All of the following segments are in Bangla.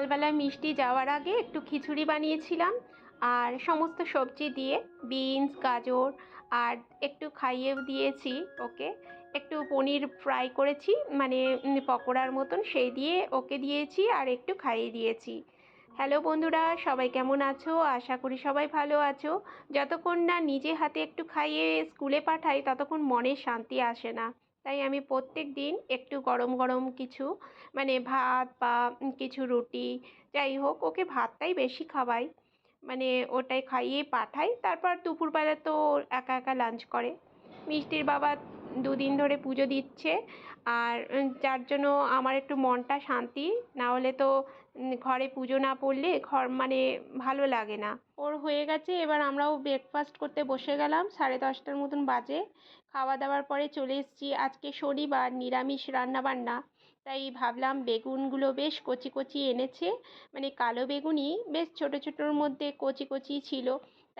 সকালবেলা মিষ্টি যাওয়ার আগে একটু খিচুড়ি বানিয়েছিলাম আর সমস্ত সবজি দিয়ে বিনস, গাজর আর একটু খাইয়েও দিয়েছি, ওকে। একটু পনির ফ্রাই করেছি মানে পকোড়ার মতন সেই দিয়ে ওকে দিয়েছি আর একটু খাইয়ে দিয়েছি। হ্যালো বন্ধুরা, সবাই কেমন আছো? আশা করি সবাই ভালো আছো। যতক্ষণ না নিজে হাতে একটু খাইয়ে স্কুলে পাঠাই, ততক্ষণ মনে শান্তি আসে না। তাই আমি প্রত্যেক দিন একটু গরম গরম কিছু মানে ভাত বা কিছু রুটি, যাই হোক, ওকে ভাতটাই বেশি খাওয়াই। মানে ওটাই খাইয়ে পাঠাই। তারপর দুপুরবেলা তো একা একা লাঞ্চ করে। মিষ্টির বাবা দুদিন ধরে পুজো দিচ্ছে। আর যার জন্য আমার একটু মনটা শান্তি, না হলে তো ঘরে পুজো না পড়লে ঘর মানে ভালো লাগে না। ওর হয়ে গেছে, এবার আমরাও ব্রেকফাস্ট করতে বসে গেলাম, সাড়ে দশটার মতন বাজে। খাওয়া দাওয়ার পরে চলে এসেছি, আজকে শনিবার নিরামিষ রান্না বান্না তাই ভাবলাম বেগুনগুলো বেশ কচি কচি এনেছে মানে কালো বেগুনই, বেশ ছোটো ছোটোর মধ্যে কচি কচি ছিল।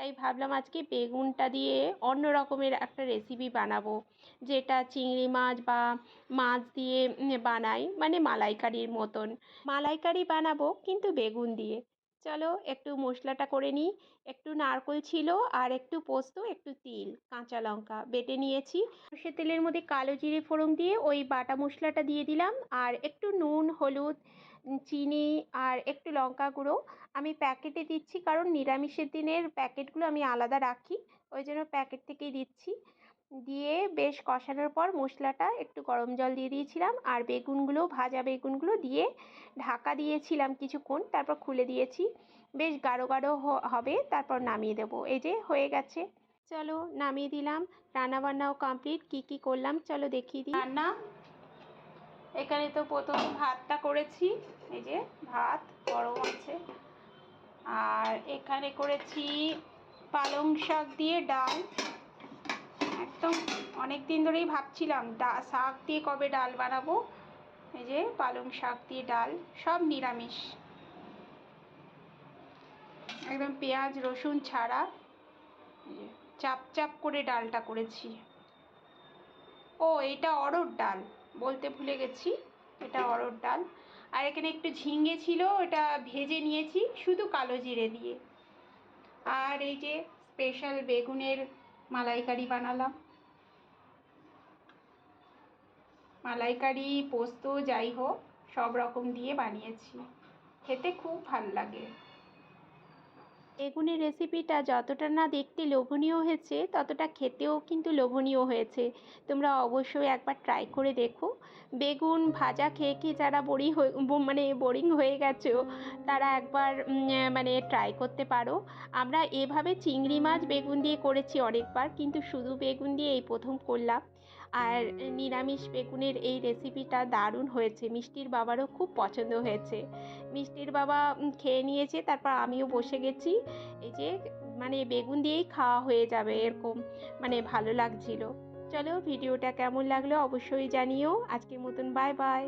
তাই ভাবলাম আজকে বেগুনটা দিয়ে অন্য রকমের একটা রেসিপি বানাবো। যেটা চিংড়ি মাছ বা মাছ দিয়ে বানাই মানে মালাইকারির মতন। মালাইকারি বানাবো কিন্তু বেগুন দিয়ে। চলো একটু মশলাটা করে নিই। একটু নারকোল ছিল আর একটু পোস্ত, একটু তিল, কাঁচা লঙ্কা বেটে নিয়েছি। সর্ষের তেলের মধ্যে কালো জিরে ফোড়ন দিয়ে ওই বাটা মশলাটা দিয়ে দিলাম। আর একটু নুন, হলুদ চিনি আর একটু লঙ্কা গুঁড়ো। আমি প্যাকেটে দিচ্ছি কারণ নিরামিষের দিনের প্যাকেটগুলো আমি আলাদা রাখি। ওই জন্য প্যাকেট থেকেই দিচ্ছি। দিয়ে বেশ কষানোর পর মশলাটা একটু গরম জল দিয়ে দিয়েছিলাম আর বেগুনগুলো ভাজা বেগুনগুলো দিয়ে ঢাকা দিয়েছিলাম কিছুক্ষণ, তারপর খুলে দিয়েছি। বেশ গাঢ় গাঢ় হবে, তারপর নামিয়ে দেবো। এই যে হয়ে গেছে। চলো নামিয়ে দিলাম। রান্না বান্নাও কমপ্লিট কি কি করলাম? চলো দেখিয়ে দিই। রান্না এখানে তো প্রথম ভাতটা করেছি, এই যে ভাত গরম আছে। আর এখানে করেছি পালং শাক দিয়ে ডাল। একদম অনেক দিন ধরেই ভাবছিলাম, ডা, শাক দিয়ে কবে ডাল বানাবো? এই যে পালং শাক দিয়ে ডাল, সব নিরামিষ। একদম পেঁয়াজ, রসুন ছাড়া চাপ চাপ করে ডালটা করেছি। ও, এটা অড়হর ডাল। বলতে ভুলে গেছি, এটা অড়হর ডাল। আর এখানে একটু ঝিঙে ছিল, ওটা ভেজে নিয়েছি, শুধু কালো জিরে দিয়ে। আর এই যে স্পেশাল বেগুনের মালাইকারি বানালাম। মালাইকারি, পোস্ত, যাই হোক, সব রকম দিয়ে বানিয়েছি। খেতে খুব ভালো লাগে। বেগুনের রেসিপিটা যতটা না দেখতে লোভনীয় হয়েছে, ততটা খেতেও কিন্তু লোভনীয় হয়েছে। তোমরা অবশ্যই একবার ট্রাই করে দেখো। বেগুন ভাজা খেয়ে খেয়ে যারা বড়ি মানে বোরিং হয়ে গেছো, তারা একবার মানে ট্রাই করতে পারো। আমরা এভাবে চিংড়ি মাছ বেগুন দিয়ে করেছি অনেকবার, কিন্তু শুধু বেগুন দিয়ে এই প্রথম করলাম। আর নিরামিষ বেগুনের এই রেসিপিটা দারুণ হয়েছে। মিষ্টির বাবারও খুব পছন্দ হয়েছে। মিষ্টির বাবা খেয়ে নিয়েছে, তারপর আমিও বসে গেছি। এই যে মানে বেগুন দিয়েই খাওয়া হয়ে যাবে এরকম মানে ভালো লাগছিল। চলো, ভিডিওটা কেমন লাগল অবশ্যই জানিও। আজকের মতন বাই বাই